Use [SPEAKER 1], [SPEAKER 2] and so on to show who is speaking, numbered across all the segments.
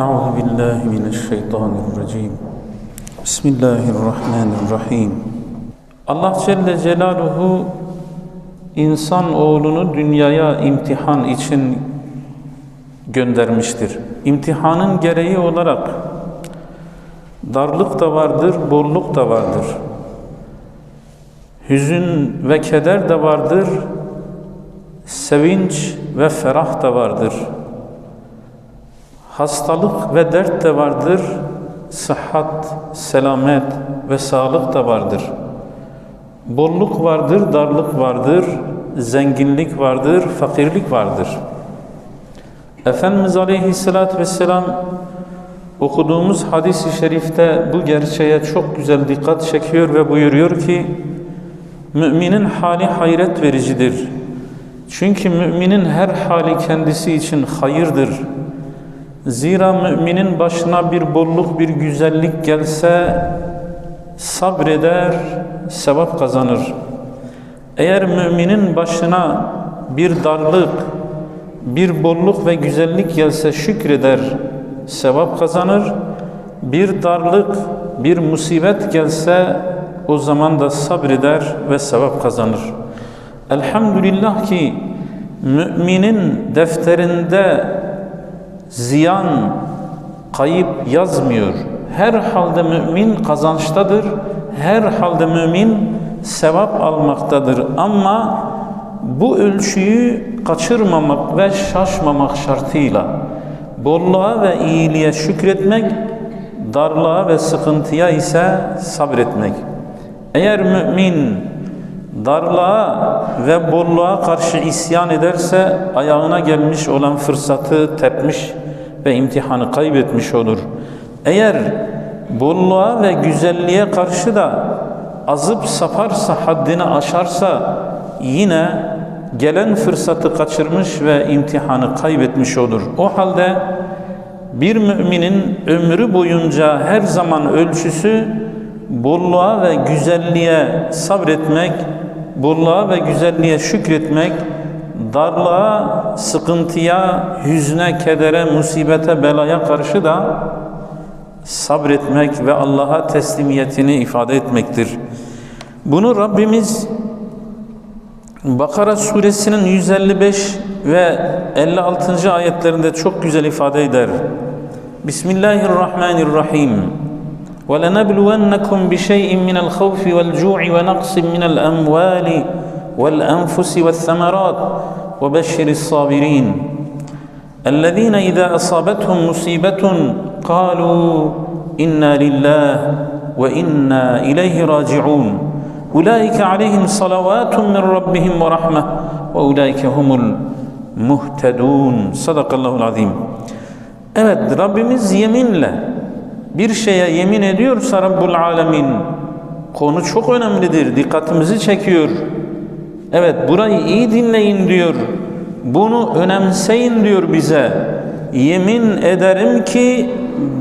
[SPEAKER 1] أعوذ بالله من الشيطان الرجيم بسم الله الرحمن الرحيم Allah Celle Celaluhu insan oğlunu dünyaya imtihan için göndermiştir. İmtihanın gereği olarak darlık da vardır, bolluk da vardır. Hüzün ve keder de vardır, sevinç ve ferah da vardır. Hastalık ve dert de vardır, sıhhat, selamet ve sağlık da vardır. Bolluk vardır, darlık vardır, zenginlik vardır, fakirlik vardır. Efendimiz Aleyhisselatü Vesselam okuduğumuz hadis-i şerifte bu gerçeğe çok güzel dikkat çekiyor ve buyuruyor ki Müminin hali hayret vericidir. Çünkü müminin her hali kendisi için hayırdır. Zira müminin başına bir bolluk, bir güzellik gelse sabreder, sevap kazanır. Eğer müminin başına bir darlık, bir bolluk ve güzellik gelse şükreder, sevap kazanır. Bir darlık, bir musibet gelse o zaman da sabreder ve sevap kazanır. Elhamdülillah ki müminin defterinde ziyan, kayıp yazmıyor. Her halde mümin kazançtadır. Her halde mümin sevap almaktadır. Ama bu ölçüyü kaçırmamak ve şaşmamak şartıyla bolluğa ve iyiliğe şükretmek, darlığa ve sıkıntıya ise sabretmek. Eğer mümin darlığa ve bolluğa karşı isyan ederse ayağına gelmiş olan fırsatı tepmiş ve imtihanı kaybetmiş olur. Eğer bolluğa ve güzelliğe karşı da azıp saparsa, haddini aşarsa yine gelen fırsatı kaçırmış ve imtihanı kaybetmiş olur. O halde bir müminin ömrü boyunca her zaman ölçüsü bolluğa ve güzelliğe sabretmek, bolluğa ve güzelliğe şükretmek, darlığa, sıkıntıya, hüzne, kedere, musibete, belaya karşı da sabretmek ve Allah'a teslimiyetini ifade etmektir. Bunu Rabbimiz Bakara suresinin 155 ve 56. ayetlerinde çok güzel ifade eder. Bismillahirrahmanirrahim. وَلَنَبْلُوَنَّكُمْ بِشَيْءٍ مِنَ الْخَوْفِ وَالْجُوعِ وَنَقْصٍ مِنَ الْأَمْوَالِ وَالْأَنفُسِ وَالثَّمَرَاتِ وَبَشِّرِ الصَّابِرِينَ. الذين إذا أصابتهم مصيبة قالوا إنا لله وإنا إليه راجعون. أولئك عليهم صلوات من ربهم ورحمة وأولئك هم المهتدون. صدق الله العظيم. Evet Rabbimiz yeminle bir şeye yemin ediyorsa Rabbul Alemin konu çok önemlidir. Dikkatimizi çekiyor. Evet burayı iyi dinleyin diyor. Bunu önemseyin diyor bize. Yemin ederim ki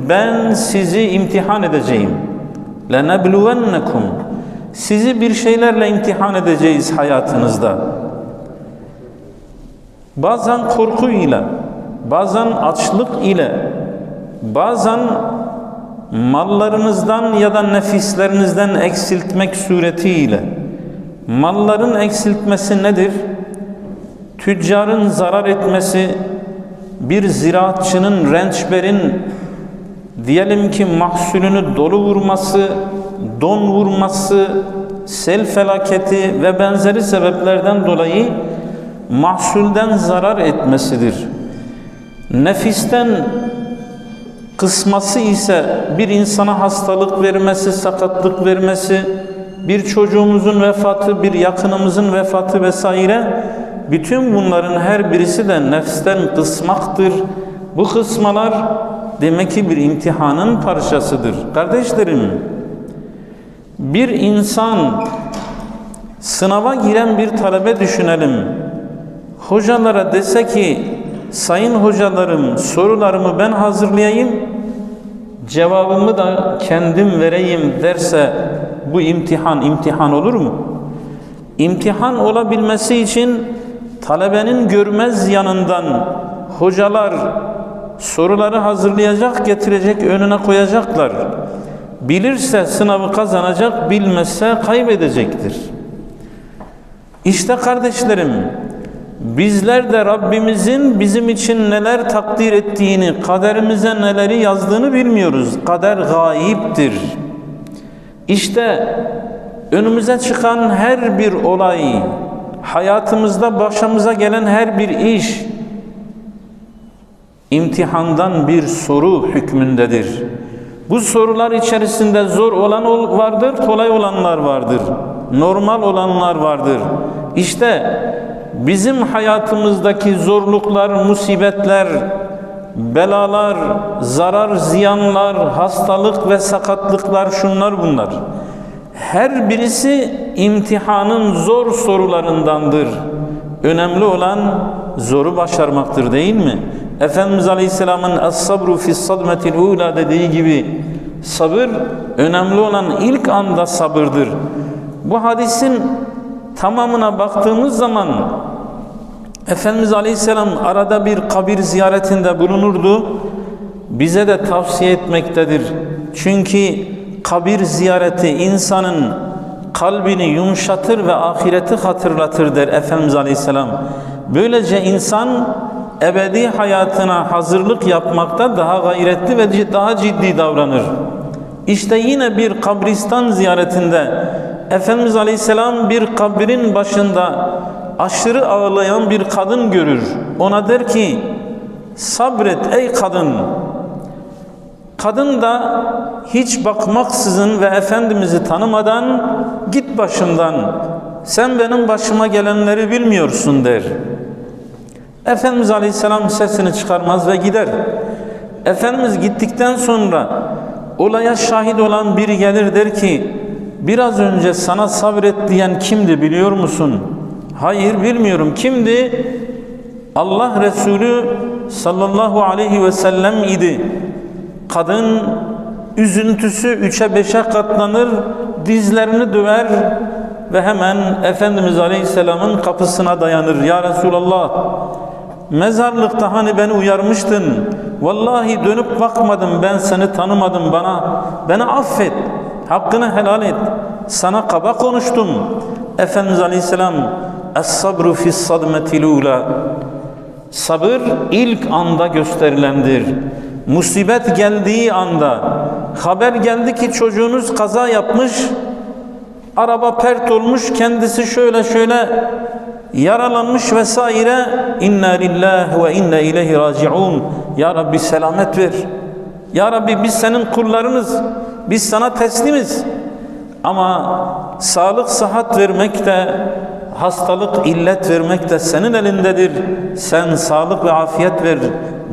[SPEAKER 1] ben sizi imtihan edeceğim. لَنَبْلُوَنَّكُمْ Sizi bir şeylerle imtihan edeceğiz hayatınızda. Bazen korkuyla, bazen açlık ile, bazen mallarınızdan ya da nefislerinizden eksiltmek suretiyle. Malların eksiltmesi nedir? Tüccarın zarar etmesi, bir ziraatçının, rençberin diyelim ki mahsulünü dolu vurması, don vurması, sel felaketi ve benzeri sebeplerden dolayı mahsulden zarar etmesidir. Nefisten kısması ise bir insana hastalık vermesi, sakatlık vermesi, bir çocuğumuzun vefatı, bir yakınımızın vefatı vesaire bütün bunların her birisi de nefsten kısmaktır. Bu kısmalar demek ki bir imtihanın parçasıdır. Kardeşlerim, bir insan sınava giren bir talebe düşünelim. Hocalara dese ki, sayın hocalarım sorularımı ben hazırlayayım, cevabımı da kendim vereyim derse bu imtihan imtihan olur mu? İmtihan olabilmesi için talebenin görmez yanından hocalar soruları hazırlayacak, getirecek, önüne koyacaklar. Bilirse sınavı kazanacak, bilmezse kaybedecektir. İşte kardeşlerim, bizler de Rabbimizin bizim için neler takdir ettiğini, kaderimize neleri yazdığını bilmiyoruz. Kader gayiptir. İşte önümüze çıkan her bir olay, hayatımızda başımıza gelen her bir iş, imtihandan bir soru hükmündedir. Bu sorular içerisinde zor olan vardır, kolay olanlar vardır. Normal olanlar vardır. İşte bizim hayatımızdaki zorluklar, musibetler, belalar, zarar, ziyanlar, hastalık ve sakatlıklar şunlar bunlar. Her birisi imtihanın zor sorularındandır. Önemli olan zoru başarmaktır değil mi? Efendimiz Aleyhisselam'ın Es-sabru fis-sadmetil ula dediği gibi sabır önemli olan ilk anda sabırdır. Bu hadisin tamamına baktığımız zaman Efendimiz Aleyhisselam arada bir kabir ziyaretinde bulunurdu. Bize de tavsiye etmektedir. Çünkü kabir ziyareti insanın kalbini yumuşatır ve ahireti hatırlatır der Efendimiz Aleyhisselam. Böylece insan ebedi hayatına hazırlık yapmakta daha gayretli ve daha ciddi davranır. İşte yine bir kabristan ziyaretinde Efendimiz Aleyhisselam bir kabrin başında aşırı ağlayan bir kadın görür. Ona der ki sabret ey kadın. Kadın da hiç bakmaksızın ve Efendimiz'i tanımadan git başımdan sen benim başıma gelenleri bilmiyorsun der. Efendimiz Aleyhisselam sesini çıkarmaz ve gider. Efendimiz gittikten sonra olaya şahit olan biri gelir der ki biraz önce sana sabret diyen kimdi biliyor musun? Hayır bilmiyorum. Kimdi? Allah Resulü sallallahu aleyhi ve sellem idi. Kadın üzüntüsü üçe beşe katlanır, dizlerini döver ve hemen Efendimiz Aleyhisselam'ın kapısına dayanır. Ya Resulallah mezarlıkta hani beni uyarmıştın. Vallahi dönüp bakmadım ben seni tanımadım bana. Beni affet. Hakkını helal et. Sana kaba konuştum. Efendimiz Aleyhisselam Es-sabru fis-sadmetil ula Sabır ilk anda gösterilendir. Musibet geldiği anda, haber geldi ki çocuğunuz kaza yapmış, araba pert olmuş, kendisi şöyle şöyle yaralanmış vesaire. İnna lillahi ve inna ileyhi raciun. Ya Rabbi selamet ver. Ya Rabbi biz senin kullarınız. Biz sana teslimiz. Ama sağlık sıhhat vermek de hastalık illet vermek de senin elindedir. Sen sağlık ve afiyet ver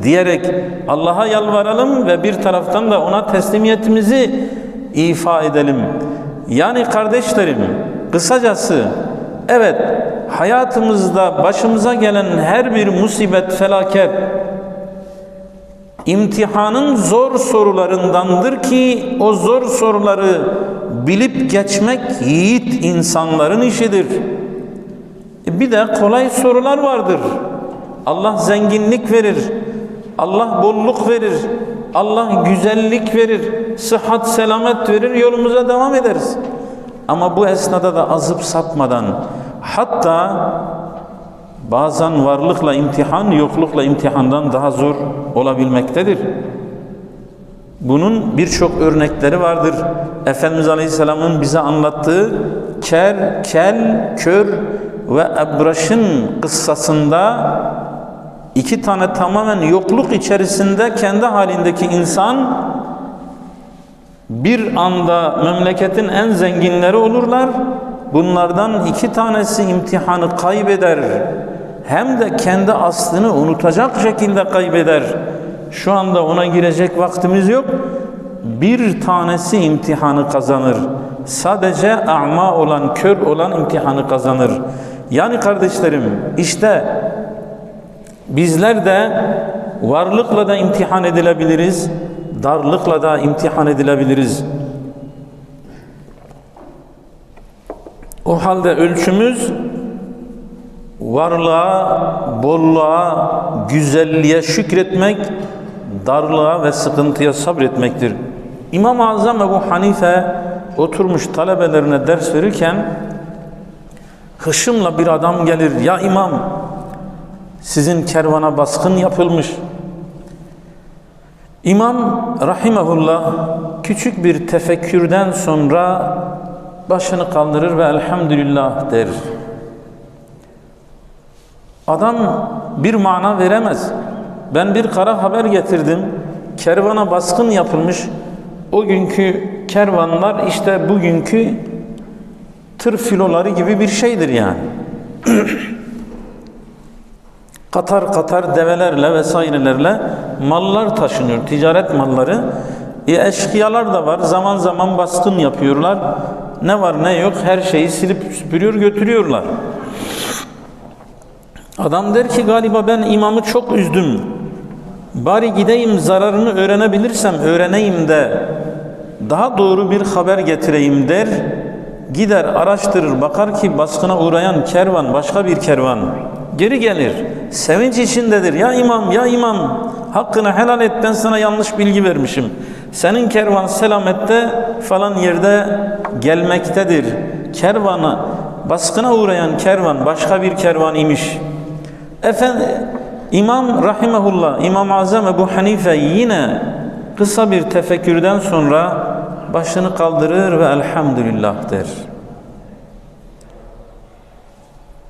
[SPEAKER 1] diyerek Allah'a yalvaralım ve bir taraftan da ona teslimiyetimizi ifa edelim. Yani kardeşlerim kısacası evet hayatımızda başımıza gelen her bir musibet, felaket imtihanın zor sorularındandır ki o zor soruları bilip geçmek yiğit insanların işidir. E, bir de kolay sorular vardır. Allah zenginlik verir. Allah bolluk verir. Allah güzellik verir. Sıhhat, selamet verir. Yolumuza devam ederiz. Ama bu esnada da azıp sapmadan hatta bazen varlıkla imtihan, yoklukla imtihandan daha zor olabilmektedir. Bunun birçok örnekleri vardır. Efendimiz Aleyhisselam'ın bize anlattığı ker, kel, kör ve Ebraş'ın kıssasında iki tane tamamen yokluk içerisinde kendi halindeki insan bir anda memleketin en zenginleri olurlar. Bunlardan iki tanesi imtihanı kaybeder. Hem de kendi aslını unutacak şekilde kaybeder. Şu anda ona girecek vaktimiz yok. Bir tanesi imtihanı kazanır. Sadece a'ma olan, kör olan imtihanı kazanır. Yani kardeşlerim işte bizler de varlıkla da imtihan edilebiliriz, darlıkla da imtihan edilebiliriz. O halde ölçümüz varlığa, bolluğa, güzelliğe şükretmek darlığa ve sıkıntıya sabretmektir. İmam-ı Azam Ebu Hanife oturmuş talebelerine ders verirken hışımla bir adam gelir. Ya imam sizin kervana baskın yapılmış. İmam rahimehullah küçük bir tefekkürden sonra başını kaldırır ve elhamdülillah der. Adam bir mana veremez. Ben bir kara haber getirdim. Kervana baskın yapılmış. O günkü kervanlar işte bugünkü tır filoları gibi bir şeydir yani. katar katar develerle vesairelerle mallar taşınıyor. Ticaret malları. E, eşkıyalar da var. Zaman zaman baskın yapıyorlar. Ne var ne yok her şeyi silip süpürüyor götürüyorlar. Adam der ki galiba ben imamı çok üzdüm. Bari gideyim zararını öğrenebilirsem öğreneyim de daha doğru bir haber getireyim der. Gider araştırır bakar ki baskına uğrayan kervan başka bir kervan. Geri gelir. Sevinç içindedir. Ya imam ya imam hakkını helal et ben sana yanlış bilgi vermişim. Senin kervan selamette falan yerde gelmektedir. Kervanı baskına uğrayan kervan başka bir kervan imiş. Efendi İmam Rahimehullah, İmam Azam Ebu Hanife yine kısa bir tefekkürden sonra başını kaldırır ve elhamdülillah der.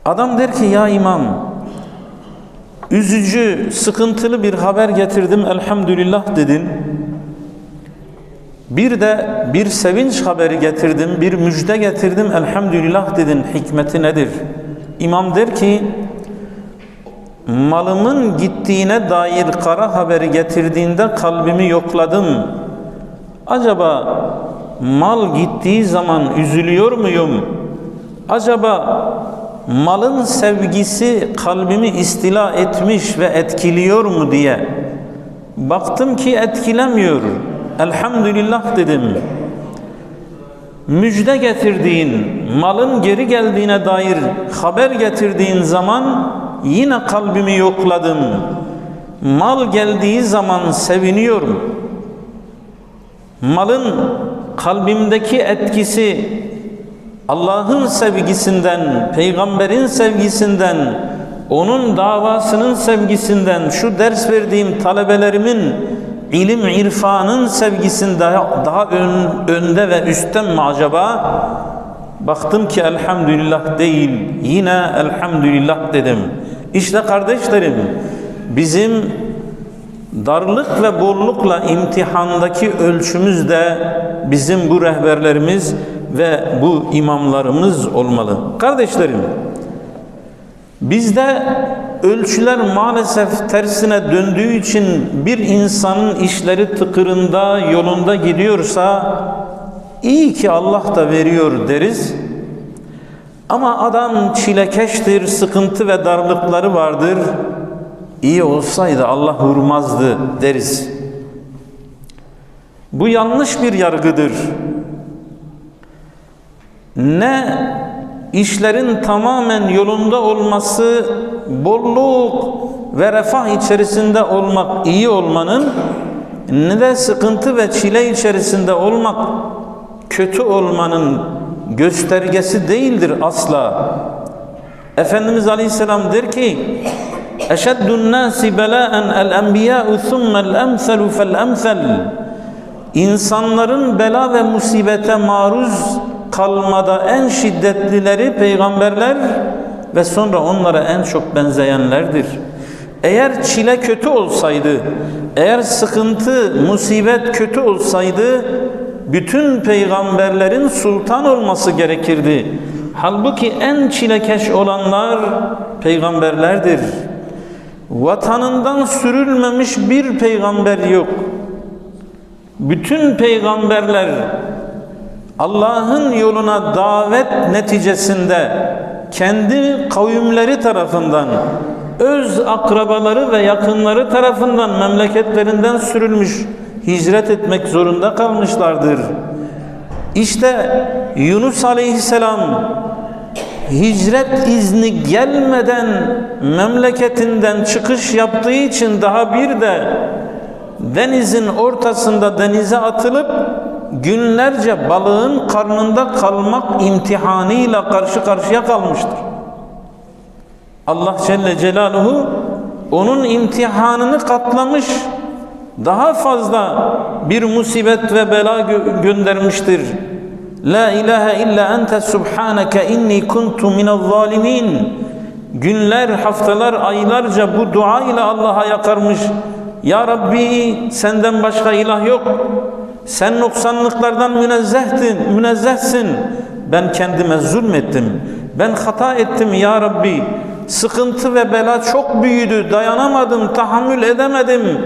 [SPEAKER 1] Adam der ki ya imam üzücü, sıkıntılı bir haber getirdim elhamdülillah dedin. Bir de bir sevinç haberi getirdim, bir müjde getirdim elhamdülillah dedin. Hikmeti nedir? İmam der ki malımın gittiğine dair kara haberi getirdiğinde kalbimi yokladım. Acaba mal gittiği zaman üzülüyor muyum? Acaba malın sevgisi kalbimi istila etmiş ve etkiliyor mu diye baktım ki etkilemiyor. Elhamdülillah dedim. Müjde getirdiğin, malın geri geldiğine dair haber getirdiğin zaman yine kalbimi yokladım. Mal geldiği zaman seviniyorum. Malın kalbimdeki etkisi Allah'ın sevgisinden, peygamberin sevgisinden, onun davasının sevgisinden, şu ders verdiğim talebelerimin ilim irfanın sevgisinde daha, ön, önde ve üstten mi acaba? Baktım ki elhamdülillah değil, yine elhamdülillah dedim. İşte kardeşlerim, bizim darlık ve bollukla imtihandaki ölçümüz de bizim bu rehberlerimiz ve bu imamlarımız olmalı. Kardeşlerim, bizde ölçüler maalesef tersine döndüğü için bir insanın işleri tıkırında, yolunda gidiyorsa iyi ki Allah da veriyor deriz. Ama adam çilekeştir, sıkıntı ve darlıkları vardır. İyi olsaydı Allah vurmazdı deriz. Bu yanlış bir yargıdır. Ne işlerin tamamen yolunda olması, bolluk ve refah içerisinde olmak iyi olmanın ne de sıkıntı ve çile içerisinde olmak kötü olmanın göstergesi değildir asla. Efendimiz Aleyhisselam der ki nâsi belâen el-enbiyâ'u thummel emselu fel emsel İnsanların bela ve musibete maruz kalmada en şiddetlileri peygamberler ve sonra onlara en çok benzeyenlerdir. Eğer çile kötü olsaydı, eğer sıkıntı, musibet kötü olsaydı bütün peygamberlerin sultan olması gerekirdi. Halbuki en çilekeş olanlar peygamberlerdir. Vatanından sürülmemiş bir peygamber yok. Bütün peygamberler Allah'ın yoluna davet neticesinde kendi kavimleri tarafından, öz akrabaları ve yakınları tarafından memleketlerinden sürülmüş, hicret etmek zorunda kalmışlardır. İşte Yunus Aleyhisselam hicret izni gelmeden memleketinden çıkış yaptığı için daha bir de denizin ortasında denize atılıp günlerce balığın karnında kalmak imtihanıyla karşı karşıya kalmıştır. Allah Celle Celaluhu onun imtihanını katlamış, daha fazla bir musibet ve bela gö- göndermiştir. La ilahe illa ente subhaneke inni kuntu minel zalimin. Günler, haftalar, aylarca bu dua ile Allah'a yakarmış. Ya Rabbi senden başka ilah yok. Sen noksanlıklardan münezzehtin, münezzehsin. Ben kendime zulmettim. Ben hata ettim ya Rabbi. Sıkıntı ve bela çok büyüdü. Dayanamadım, tahammül edemedim.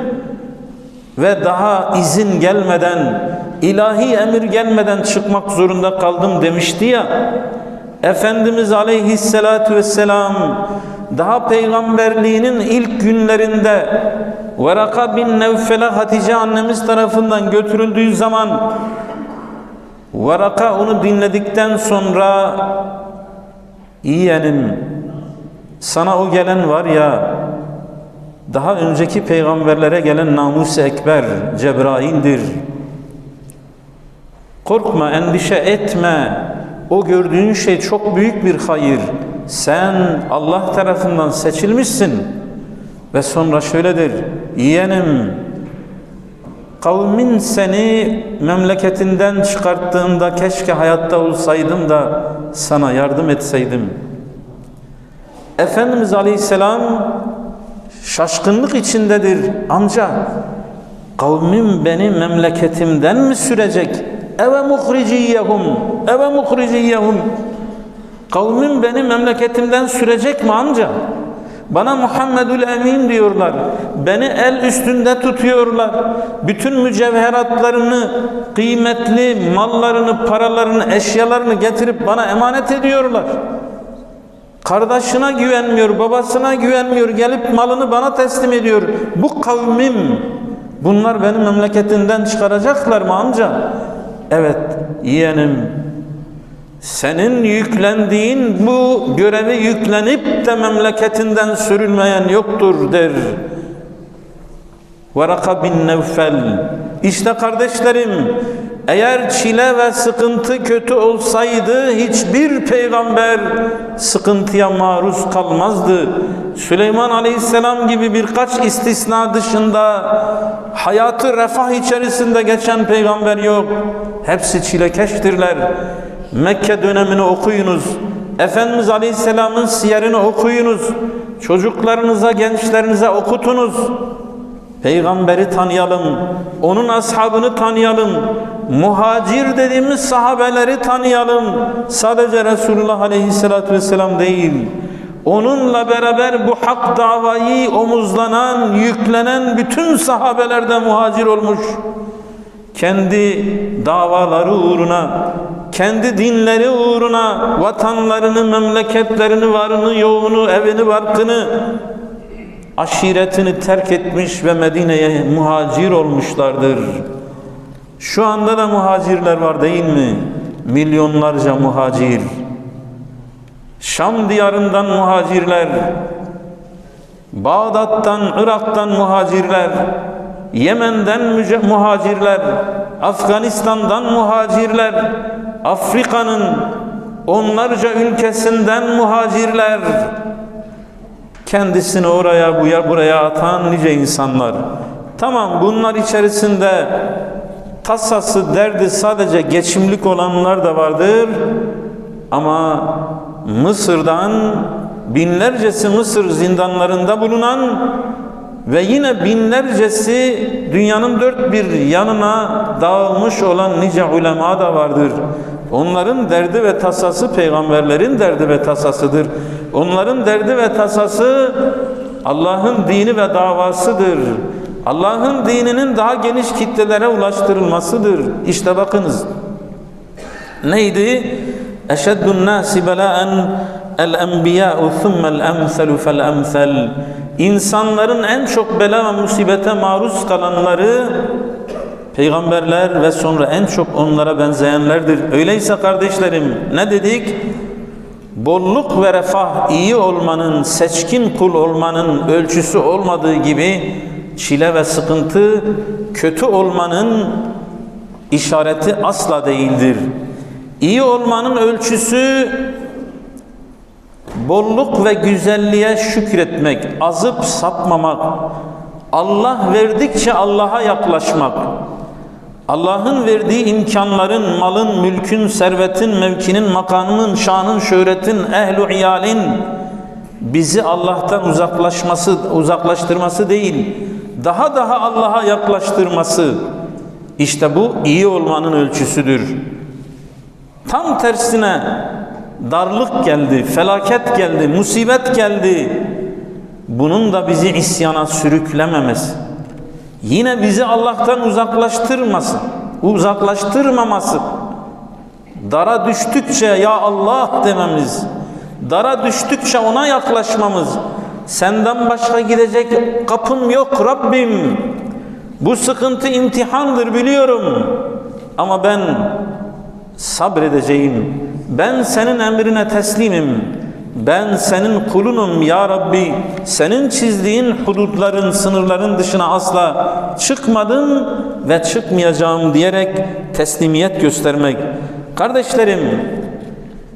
[SPEAKER 1] Ve daha izin gelmeden, ilahi emir gelmeden çıkmak zorunda kaldım demişti ya. Efendimiz aleyhissalatu vesselam daha peygamberliğinin ilk günlerinde Varaka bin Nevfel'e Hatice annemiz tarafından götürüldüğü zaman Varaka onu dinledikten sonra yeğenim sana o gelen var ya daha önceki peygamberlere gelen namus ekber Cebrail'dir. Korkma, endişe etme. O gördüğün şey çok büyük bir hayır. Sen Allah tarafından seçilmişsin. Ve sonra şöyledir. Yeğenim, kavmin seni memleketinden çıkarttığında keşke hayatta olsaydım da sana yardım etseydim. Efendimiz Aleyhisselam şaşkınlık içindedir. Amca, kavmim beni memleketimden mi sürecek? Eve muhriciyehum, eve muhriciyehum. Kavmim beni memleketimden sürecek mi amca? Bana Muhammedül Emin diyorlar. Beni el üstünde tutuyorlar. Bütün mücevheratlarını, kıymetli mallarını, paralarını, eşyalarını getirip bana emanet ediyorlar. Kardeşine güvenmiyor, babasına güvenmiyor, gelip malını bana teslim ediyor. Bu kavmim, bunlar beni memleketinden çıkaracaklar mı amca? Evet, yeğenim, senin yüklendiğin bu görevi yüklenip de memleketinden sürülmeyen yoktur der. Varaka bin Nevfel. İşte kardeşlerim, eğer çile ve sıkıntı kötü olsaydı hiçbir peygamber sıkıntıya maruz kalmazdı. Süleyman Aleyhisselam gibi birkaç istisna dışında hayatı refah içerisinde geçen peygamber yok. Hepsi çilekeştirler. Mekke dönemini okuyunuz. Efendimiz Aleyhisselam'ın siyerini okuyunuz. Çocuklarınıza, gençlerinize okutunuz. Peygamberi tanıyalım, onun ashabını tanıyalım, muhacir dediğimiz sahabeleri tanıyalım. Sadece Resulullah Aleyhisselatü Vesselam değil, onunla beraber bu hak davayı omuzlanan, yüklenen bütün sahabeler de muhacir olmuş. Kendi davaları uğruna, kendi dinleri uğruna vatanlarını, memleketlerini, varını, yoğunu, evini, barkını aşiretini terk etmiş ve Medine'ye muhacir olmuşlardır. Şu anda da muhacirler var değil mi? Milyonlarca muhacir. Şam diyarından muhacirler, Bağdat'tan, Irak'tan muhacirler, Yemen'den muhacirler, Afganistan'dan muhacirler, Afrika'nın onlarca ülkesinden muhacirler, kendisini oraya buya buraya atan nice insanlar. Tamam bunlar içerisinde tasası derdi sadece geçimlik olanlar da vardır. Ama Mısır'dan binlercesi Mısır zindanlarında bulunan ve yine binlercesi dünyanın dört bir yanına dağılmış olan nice ulema da vardır. Onların derdi ve tasası peygamberlerin derdi ve tasasıdır. Onların derdi ve tasası Allah'ın dini ve davasıdır. Allah'ın dininin daha geniş kitlelere ulaştırılmasıdır. İşte bakınız. Neydi? Eşeddun nasi belaen el enbiya'u thummel emselu fel emsel. İnsanların en çok bela ve musibete maruz kalanları peygamberler ve sonra en çok onlara benzeyenlerdir. Öyleyse kardeşlerim ne dedik? Bolluk ve refah iyi olmanın, seçkin kul olmanın ölçüsü olmadığı gibi çile ve sıkıntı kötü olmanın işareti asla değildir. İyi olmanın ölçüsü bolluk ve güzelliğe şükretmek, azıp sapmamak, Allah verdikçe Allah'a yaklaşmak, Allah'ın verdiği imkanların, malın, mülkün, servetin, mevkinin, makamın, şanın, şöhretin, ehlu iyalin bizi Allah'tan uzaklaşması, uzaklaştırması değil, daha daha Allah'a yaklaştırması. İşte bu iyi olmanın ölçüsüdür. Tam tersine darlık geldi, felaket geldi, musibet geldi. Bunun da bizi isyana sürüklememesi. Yine bizi Allah'tan uzaklaştırmasın. Uzaklaştırmaması. Dara düştükçe ya Allah dememiz. Dara düştükçe ona yaklaşmamız. Senden başka gidecek kapım yok Rabbim. Bu sıkıntı imtihandır biliyorum. Ama ben sabredeceğim. Ben senin emrine teslimim. Ben senin kulunum ya Rabbi. Senin çizdiğin hudutların, sınırların dışına asla çıkmadım ve çıkmayacağım diyerek teslimiyet göstermek. Kardeşlerim,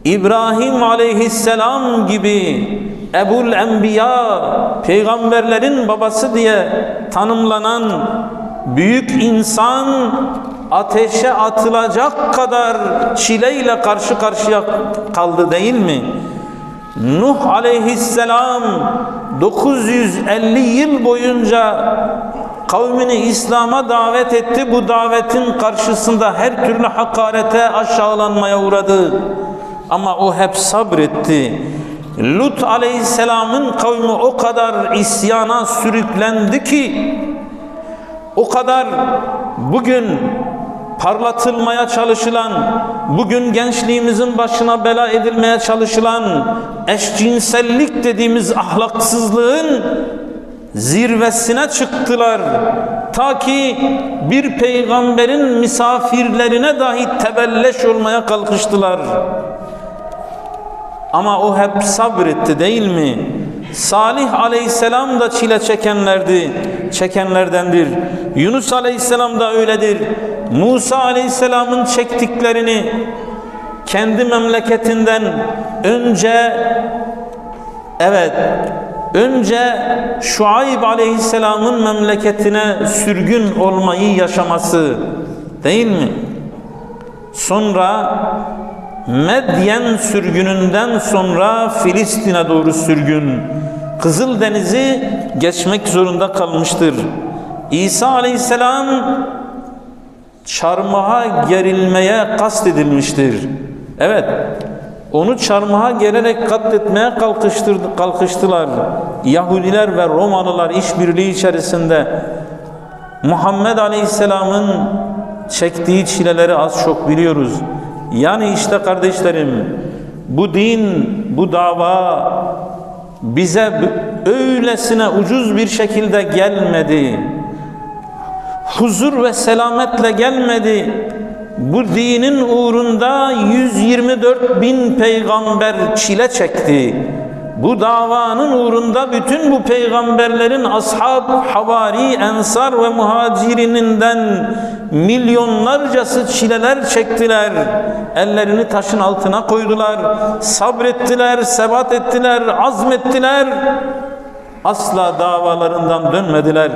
[SPEAKER 1] İbrahim aleyhisselam gibi Ebul Enbiya, peygamberlerin babası diye tanımlanan büyük insan ateşe atılacak kadar çileyle karşı karşıya kaldı değil mi? Nuh aleyhisselam 950 yıl boyunca kavmini İslam'a davet etti. Bu davetin karşısında her türlü hakarete, aşağılanmaya uğradı. Ama o hep sabretti. Lut aleyhisselamın kavmi o kadar isyana sürüklendi ki o kadar bugün parlatılmaya çalışılan, bugün gençliğimizin başına bela edilmeye çalışılan eşcinsellik dediğimiz ahlaksızlığın zirvesine çıktılar. Ta ki bir peygamberin misafirlerine dahi tebelleş olmaya kalkıştılar. Ama o hep sabretti değil mi? Salih aleyhisselam da çile çekenlerdi, çekenlerdendir. Yunus aleyhisselam da öyledir. Musa aleyhisselamın çektiklerini kendi memleketinden önce evet önce Şuayb aleyhisselamın memleketine sürgün olmayı yaşaması değil mi? Sonra Medyen sürgününden sonra Filistin'e doğru sürgün. Kızıldeniz'i geçmek zorunda kalmıştır. İsa aleyhisselam çarmıha gerilmeye kastedilmiştir. Evet, onu çarmıha gelerek katletmeye kalkıştılar. Yahudiler ve Romalılar işbirliği içerisinde Muhammed Aleyhisselam'ın çektiği çileleri az çok biliyoruz. Yani işte kardeşlerim bu din, bu dava bize öylesine ucuz bir şekilde gelmedi. Huzur ve selametle gelmedi. Bu dinin uğrunda 124 bin peygamber çile çekti. Bu davanın uğrunda bütün bu peygamberlerin ashab, havari, ensar ve muhacirininden milyonlarcası çileler çektiler. Ellerini taşın altına koydular. Sabrettiler, sebat ettiler, azmettiler. Asla davalarından dönmediler.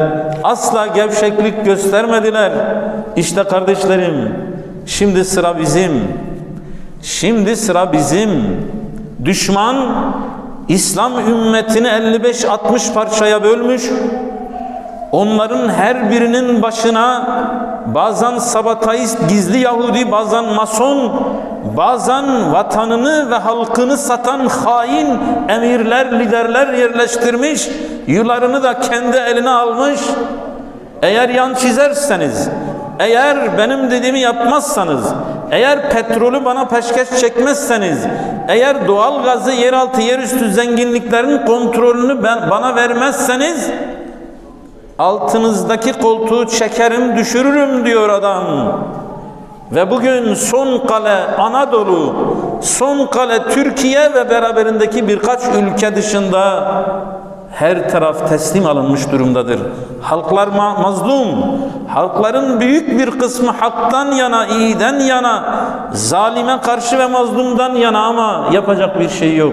[SPEAKER 1] Asla gevşeklik göstermediler. İşte kardeşlerim, şimdi sıra bizim. Şimdi sıra bizim. Düşman İslam ümmetini 55-60 parçaya bölmüş. Onların her birinin başına bazen sabatayist gizli Yahudi, bazen mason, bazen vatanını ve halkını satan hain emirler, liderler yerleştirmiş. Yularını da kendi eline almış. Eğer yan çizerseniz, eğer benim dediğimi yapmazsanız, eğer petrolü bana peşkeş çekmezseniz, eğer doğal gazı, yeraltı, yerüstü zenginliklerin kontrolünü ben, bana vermezseniz, altınızdaki koltuğu çekerim, düşürürüm diyor adam. Ve bugün son kale Anadolu, son kale Türkiye ve beraberindeki birkaç ülke dışında Her taraf teslim alınmış durumdadır. Halklar ma- mazlum. Halkların büyük bir kısmı haktan yana, iyiden yana, zalime karşı ve mazlumdan yana ama yapacak bir şey yok.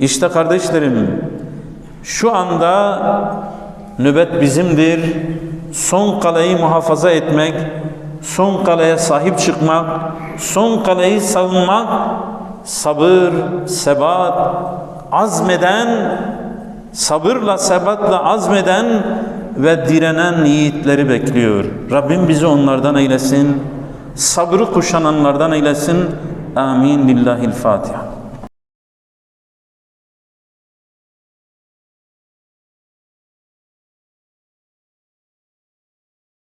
[SPEAKER 1] İşte kardeşlerim, şu anda nöbet bizimdir. Son kaleyi muhafaza etmek, son kaleye sahip çıkmak, son kaleyi savunmak, sabır, sebat, azmeden, sabırla, sebatla azmeden ve direnen yiğitleri bekliyor. Rabbim bizi onlardan eylesin, sabrı kuşananlardan eylesin. Amin. Lillahil Fatiha.